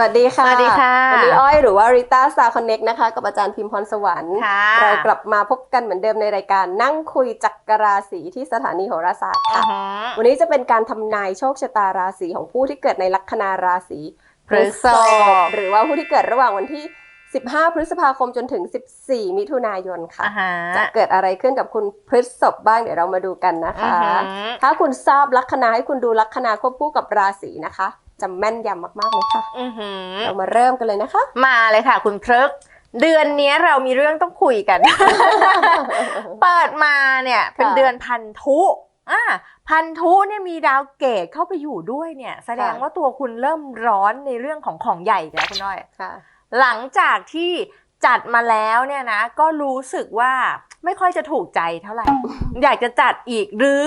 สวัสดีค่ะ สวัสดีค่ะ วันนี้อ้อยหรือว่าริต้าสตาร์คอนเน็กนะคะ กับอาจารย์พิมพรสวรรค์ค่ะเรากลับมาพบกันเหมือนเดิมในรายการนั่งคุยจักรราศีที่สถานีโหราศาสตร์อืค่ะอหือวันนี้จะเป็นการทำนายโชคชะตาราศีของผู้ที่เกิดในลัคนาราศีพฤษพฤษภภหรือว่าผู้ที่เกิดระหว่างวันที่ 15 พฤษภาคมจนถึง 14 มิถุนายนค่ะอ่าฮะจะเกิดอะไรขึ้นกับคุณพฤษภบ้างเดี๋ยวเรามาดูกันนะคะอือหือถ้าคุณทราบลัคนาให้คุณดูลัคนาควบคู่กับราศีนะคะ จะแม่นยำมากๆเลยค่ะอือหือเรามาเริ่มกันเลยนะคะ มาเลยค่ะ คุณพฤกษ์เดือนนี้เรามีเรื่องต้องคุยกัน เปิดมาเนี่ยเป็นเดือนพันธุอ่าพันธุเนี่ยมีดาวเกตเข้าไปอยู่ด้วยเนี่ย แสดงว่าตัวคุณเริ่มร้อนในเรื่องของของใหญ่อีกแล้วคุณน้อยค่ะหลังจากที่จัดมาแล้วเนี่ยนะ ก็รู้สึกว่า ไม่ค่อยจะถูกใจเท่าไหร่ อยากจะจัดอีกหรือ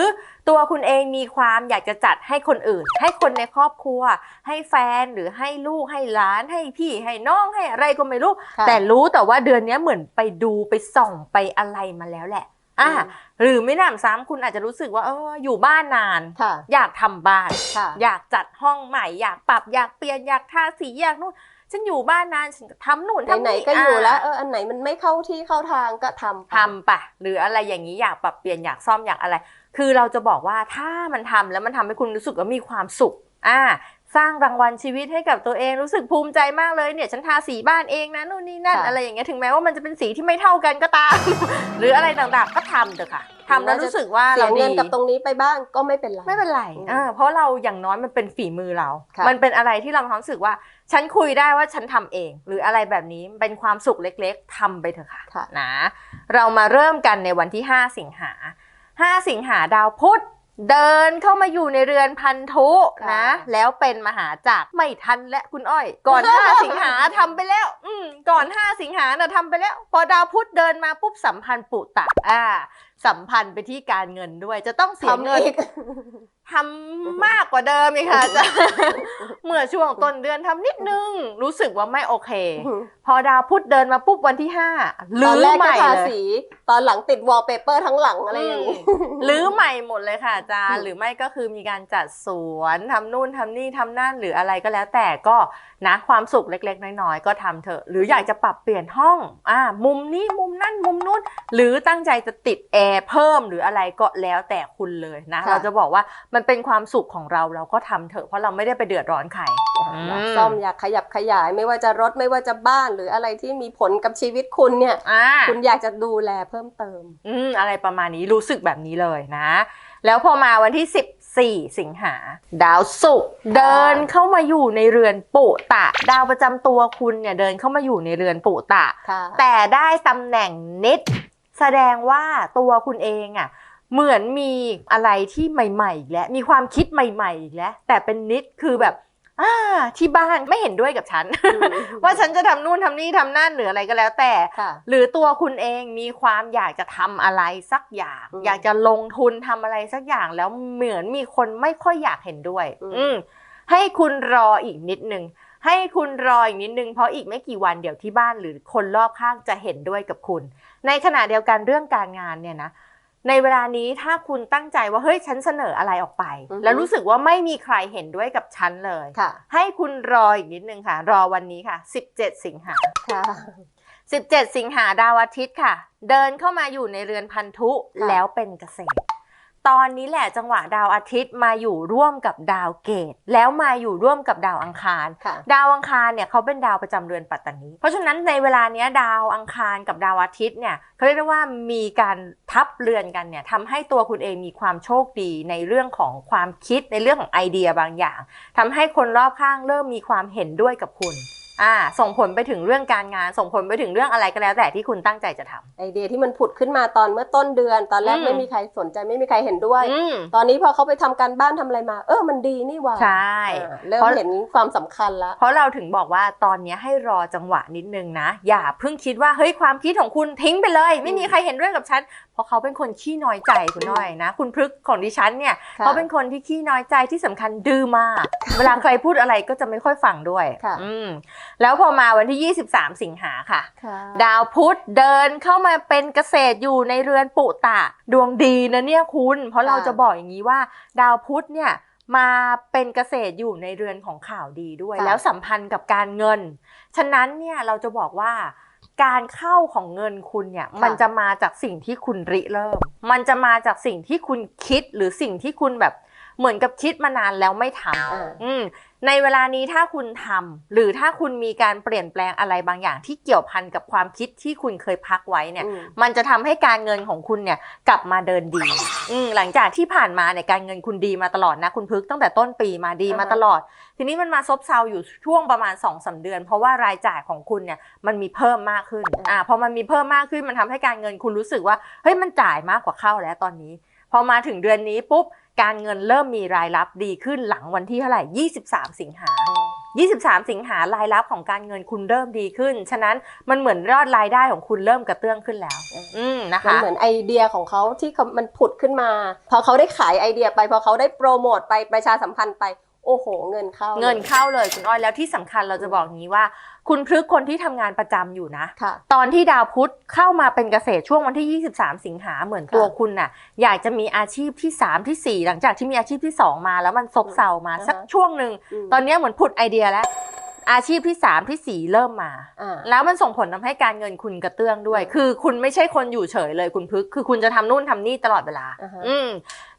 ตัวคุณเองมีความอยากจะจัดให้คนอื่น ให้คนในครอบครัว ให้แฟนหรือให้ลูกให้หลานให้พี่ให้น้องให้อะไรก็ไม่รู้ค่ะแต่รู้แต่ว่าเดือนนี้เหมือนไปดูไปส่องไปอะไรมาแล้วแหละอะอืมหรือไม่หนำซ้ำคุณอาจจะรู้สึกว่าเอออยู่บ้านนานค่ะอยากทำบ้านค่ะอยากจัดห้องใหม่ อยากปรับอยากเปลี่ยนอยากทาสีอยากนู่น ฉันอยู่บ้านนานฉันทำนู่นทำไหนนี่ๆก็อยู่แล้วะเอออันไหนมันไม่เข้าที่เข้าทางก็ทำไปทำปะหรืออะไรอย่างนี้อยากปรับเปลี่ยนอยากซ่อมอยากอะไร คือเราจะบอกว่าถ้ามันทำแล้วมันทำให้คุณรู้สึกว่ามีความสุข อ่าสร้างรางวัลชีวิตให้กับตัวเองรู้สึกภูมิใจมากเลยเนี่ยฉันทาสีบ้านเองนะนู่นนี่นั่น ค่ะ อะไรอย่างเงี้ยถึงแม้ว่ามันจะเป็นสีที่ไม่เท่ากันก็ตาม หรืออะไรต่างๆ ก็ทำเถอะค่ะทำแล้วรู้สึกว่าเสีเรายดี เงินกับตรงนี้ไปบ้างก็ไม่เป็นไร ไม่เป็นไรอืมอ่าเพราะเราอย่างน้อยมันเป็นฝีมือเรา ค่ะ มันเป็นอะไรที่เรามีความรู้สึกว่า ฉันคุยได้ว่าฉันทำเอง หรืออะไรแบบนี้เป็นความสุขเล็กๆทำไปเถอะค่ะค่ะ นะ เรามาเริ่มกันในวันที่ 5 สิงหา 5 สิงหาดาวพุธ เดินเข้ามาอยู่ในเรือนพันธุนะค่ะแล้วเป็นมหาจักรไม่ทันและคุณอ้อย ก่อน 5 สิงหาทำไปแล้ว อืมก่อน 5 สิงหาน่ะทำไปแล้ว พอดาวพุธเดินมาปุ๊บสัมพันธ์ปุตตะอ่าสัมพันธ์ไปที่การเงินด้วย จะต้องเสียทำเงินอีกทำมากกว่าเดิมอีกค่ะอาจารย์เมื่อช่วงต้นเดือนทำนิดนึง รู้สึกว่าไม่โอเคพอดาวพุธเดินมาปุ๊บวันที่ห้าตอนลื้อแรกใหก็ม่ทาเลยสี ตอนหลังติดวอลเปเปอร์ทั้งหลังอะไรอย่างนี้ลื้อใหม่หมดเลยค่ะอาจารย์อืมหรือไม่ก็คือมีการจัดสวนทำนู่นทำนี่ทำนั่นหรืออะไรก็แล้วแต่ก็นะความสุขเล็กๆ น้อยๆ ก็ทำเถอะ หรืออยากจะปรับเปลี่ยนห้องอ่ามุมนี้มุมนั่นมุมนู้นหรือตั้งใจจะติดแอร์เพิ่มหรืออะไรก็แล้วแต่คุณเลยนะค่ะเราจะบอกว่ามันเป็นความสุขของเราเราก็ทำเถอะเพราะเราไม่ได้ไปเดือดร้อนใครอยากซ่อมอยากขยับขยายไม่ว่าจะรถไม่ว่าจะบ้านหรืออะไรที่มีผลกับชีวิตคุณเนี่ยอ่าคุณอยากจะดูแลเพิ่มเติม อืมอะไรประมาณนี้รู้สึกแบบนี้เลยนะ แล้วพอมาวันที่ 14 สิงหา ดาวศุกร์เดินเข้ามาอยู่ในเรือนปุตะ ดาวประจำตัวคุณเนี่ยเดินเข้ามาอยู่ในเรือนปุตะค่ะแต่ได้ตำแหน่งนิด แสดงว่าตัวคุณเองอะ่ะเหมือนมีอะไรที่ใหม่ๆอีกแล้วมีความคิดใหม่ๆอีกแล้วแต่เป็นนิดคือแบบ อ่าที่บ้านไม่เห็นด้วยกับฉัน ว่าฉันจะทำนู่นทำนี่ทำนั่นหรืออะไรก็แล้วแต่ค่ะหรือตัวคุณเองมีความอยากจะทำอะไรสักอย่างอืมอยากจะลงทุนทำอะไรสักอย่างแล้วเหมือนมีคนไม่ค่อยอยากเห็นด้วย อืมอืมให้คุณรออีกนิดนึงให้คุณรออีกนิดนึงเพราะอีกไม่กี่วันเดี๋ยวที่บ้านหรือคนรอบข้างจะเห็นด้วยกับคุณ ในขณะเดียวกันเรื่องการงานเนี่ยนะ ในเวลานี้ถ้าคุณตั้งใจว่าเฮ้ยฉันเสนออะไรออกไปอือฮึแล้วรู้สึกว่าไม่มีใครเห็นด้วยกับฉันเลยค่ะให้คุณรออีกนิดนึงค่ะ รอวันนี้ค่ะ 17 สิงหาค่ะ17 สิงหาดาวอาทิตย์ค่ะ เดินเข้ามาอยู่ในเรือนพันธุค่ะแล้วเป็นเกษตร ตอนนี้แหละจังหวะดาวอาทิตย์มาอยู่ร่วมกับดาวเกต แล้วมาอยู่ร่วมกับดาวอังคารค่ะดาวอังคารเนี่ยเขาเป็นดาวประจำเรือนปัตตานี เพราะฉะนั้นในเวลาเนี้ยดาวอังคารกับดาวอาทิตย์เนี่ยเขาเรียกได้ว่ามีการทับเรือนกันเนี่ยทำให้ตัวคุณเองมีความโชคดีในเรื่องของความคิดในเรื่องของไอเดียบางอย่างทำให้คนรอบข้างเริ่มมีความเห็นด้วยกับคุณ อ่าส่งผลไปถึงเรื่องการงาน ส่งผลไปถึงเรื่องอะไรก็แล้วแต่ที่คุณตั้งใจจะทำ ไอเดียที่มันผุดขึ้นมาตอนเมื่อต้นเดือน ตอนแรกอืม ไม่มีใครสนใจไม่มีใครเห็นด้วย อืมตอนนี้พอเขาไปทำการบ้านทำอะไรมา เออมันดีนี่หว่าใช่ อ่าเริ่มเพราะ เห็นความสำคัญแล้วเพราะเราถึงบอกว่าตอนนี้ให้รอจังหวะนิดนึงนะ อย่าเพิ่งคิดว่าเฮ้ยความคิดของคุณทิ้งไปเลย ไม่มีใครเห็นด้วยกับฉัน เพราะเขาเป็นคนขี้น้อยใจคุณน้อยนะ คุณพฤกษ์ของดิฉันเนี่ยค่ะ เขาเป็นคนที่ขี้น้อยใจที่สำคัญดื้อมาก เวลาใครพูดอะไรก็จะไม่ค่อยฟังด้วยค่ะ อืมแล้วพอมาวันที่ 23 สิงหาค่ะค่ะ ดาวพุธเดินเข้ามาเป็นเกษตรอยู่ในเรือนปุตะดวงดีนะเนี่ยคุณ เพราะเราจะบอกอย่างนี้ว่า ดาวพุธเนี่ยมาเป็นเกษตรอยู่ในเรือนของข่าวดีด้วยค่ะแล้วสัมพันธ์กับการเงิน ฉะนั้นเนี่ยเราจะบอกว่าการเข้าของเงินคุณเนี่ยค่ะมันจะมาจากสิ่งที่คุณริเริ่ม มันจะมาจากสิ่งที่คุณคิดหรือสิ่งที่คุณแบบ เหมือนกับคิดมานานแล้วไม่ทำอ่าอืมในเวลานี้ถ้าคุณทำหรือถ้าคุณมีการเปลี่ยนแปลงอะไรบางอย่างที่เกี่ยวพันกับความคิดที่คุณเคยพักไว้เนี่ยอืมมันจะทำให้การเงินของคุณเนี่ยกลับมาเดินดีอืมหลังจากที่ผ่านมาเนี่ยการเงินคุณดีมาตลอดนะคุณพึกตั้งแต่ต้นปีมาดีมาอ่าฮะตลอด ทีนี้มันมาซบเซาอยู่ช่วงประมาณ2อสาเดือน เพราะว่ารายจ่ายของคุณเนี่ยมันมีเพิ่มมากขึ้นอ่าพอมันมีเพิ่มมากขึ้นมันทำให้การเงินคุณรู้สึกว่าเฮ้ยมันจ่ายมากกว่าเข้าแล้วตอนนี้พอมาถึงเดือนนี้ปุ๊บ การเงินเริ่มมีรายรับดีขึ้นหลังวันที่เท่าไหร่ 23 สิงหา23 สิงหารายรับของการเงินคุณเริ่มดีขึ้น ฉะนั้นมันเหมือนยอดรายได้ของคุณเริ่มกระเตื้องขึ้นแล้ว อืมนะมันคะเหมือนไอเดียของเขาที่เขามันผุดขึ้นมา พอเขาได้ขายไอเดียไป พอเขาได้โปรโมทไปประชาสัมพันธ์ไป โอ้โห เงินเข้าเงินเข้าเลยคุณอ้อยแล้วที่สำคัญเราจะบอกอย่างนี้ว่า คุณพฤกษ์คนที่ทำงานประจำอยู่นะค่ะตอนที่ดาวพุธเข้ามาเป็นเกษตรช่วงวันที่ 23 สิงหาเหมือนตัวค่ะคุณน่ะ อยากจะมีอาชีพที่ 3 ที่ 4 หลังจากที่มีอาชีพที่ 2 มาแล้วมันซบเซามาอ่าฮะสักช่วงหนึ่งมตอนนี้เหมือนผุดไอเดียแล้วอาชีพที่3ที่4เริ่มมาอ่าแล้วมันส่งผลทำให้การเงินคุณกระเตื้องด้วยอืมคือคุณไม่ใช่คนอยู่เฉยเลยคุณพึก คือคุณจะทำนู่นทำนี่ตลอดเวลาอ่าฮะอืม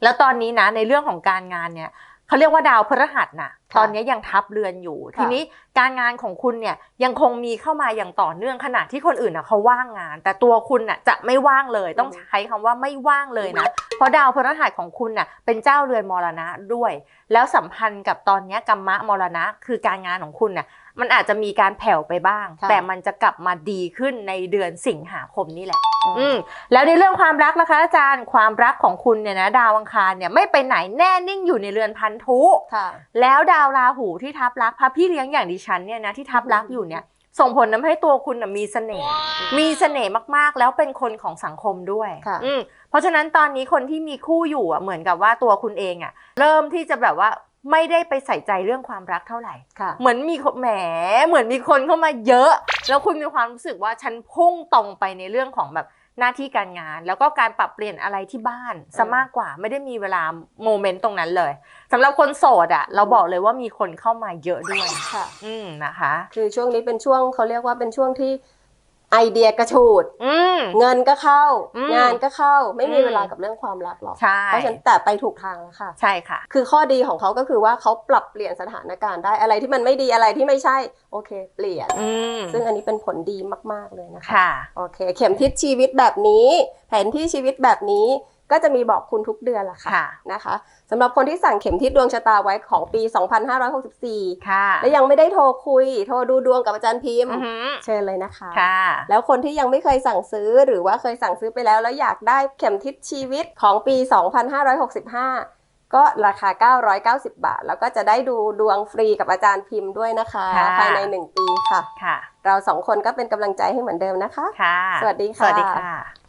แล้วตอนนี้นะในเรื่องของการงานเนี่ย เขาเรียกว่าดาวพฤหัสน่ะค่ะ ตอนนี้ยังทับเรือนอยู่ค่ะทีนี้การงานของคุณเนี่ยยังคงมีเข้ามาอย่างต่อเนื่องขณะที่คนอื่นน่ะเขาว่างงาน แต่ตัวคุณน่ะจะไม่ว่างเลยต้องอืมใช้คำว่าไม่ว่างเลยนะเพราะดาวพฤหัสของคุณน่ะเป็นเจ้าเรือนมรณะด้วย แล้วสัมพันธ์กับตอนเนี้ยกัมมะมรณะ คือการงานของคุณน่ะมันอาจจะมีการแผ่วไปบ้างค่ะแต่มันจะกลับมาดีขึ้นในเดือนสิงหาคมนี่แหละ อือืมมแล้วในเรื่องความรักนะคะอาจารย์ ความรักของคุณเนี่ยนะดาวอังคารเนี่ยไม่ไปไหนแน่นิ่งอยู่ในเรือนพันธุค่ะแล้วดาวราหูที่ทับรักพระพี่เลี้ยงอย่างดิฉันเนี่ยนะที่ทับรักอยู่เนี่ย ส่งผลทำให้ตัวคุณน่ะมีเสน่ห์มีเสน่ห์มากๆ แล้วเป็นคนของสังคมด้วยค่ะอืมเพราะฉะนั้นตอนนี้คนที่มีคู่อยู่อะเหมือนกับว่าตัวคุณเองอะ เริ่มที่จะแบบว่าไม่ได้ไปใส่ใจเรื่องความรักเท่าไหร่ ค่ะ เหมือนมีคนแหม เหมือนมีคนเข้ามาเยอะ แล้วคุณมีความรู้สึกว่าฉันพุ่งตรงไปในเรื่องของแบบ หน้าที่การงาน แล้วก็การปรับเปลี่ยนอะไรที่บ้านซะมากกว่าไม่ได้มีเวลาโมเมนต์ตรงนั้นเลยสำหรับคนโสดอะเราบอกเลยว่ามีคนเข้ามาเยอะด้วยค่ะ อืมนะคะ คือช่วงนี้เป็นช่วงเขาเรียกว่าเป็นช่วงที่ ไอเดียกระฉูด อืม เงินก็เข้า อืมงานก็เข้าไม่มีอืม เวลากับเรื่องความรักหรอก ใช่เพราะฉะนั้นแต่ไปถูกทางแล้วค่ะ ใช่ค่ะ คือข้อดีของเขาก็คือว่าเขาปรับเปลี่ยนสถานการณ์ได้อะไรที่มันไม่ดีอะไรที่ไม่ใช่ โอเค เปลี่ยน อืมซึ่งอันนี้เป็นผลดีมาก ๆ เลยนะคะ ค่ะ โอเค เข็มทิศชีวิตแบบนี้ แผนที่ชีวิตแบบนี้ ก็จะมีบอกคุณทุกเดือนแหละค่ะค่ะนะคะสำหรับคนที่สั่งเข็มทิศดวงชะตาไว้ของปี 2564 ค่ะ และยังไม่ได้โทรคุย โทรดูดวงกับอาจารย์พิมพ์อือหือเชิญเลยนะคะค่ะ แล้วคนที่ยังไม่เคยสั่งซื้อหรือว่าเคยสั่งซื้อไปแล้ว แล้วอยากได้เข็มทิศชีวิตของปี 2565ก็ราคา 990 บาท แล้วก็จะได้ดูดวงฟรีกับอาจารย์พิมพ์ด้วยนะคะค่ะภายใน 1 ปีค่ะค่ะ เราสองคนก็เป็นกำลังใจให้เหมือนเดิมนะคะ ค่ะ สวัสดีสค่ะวัสดีค่ะ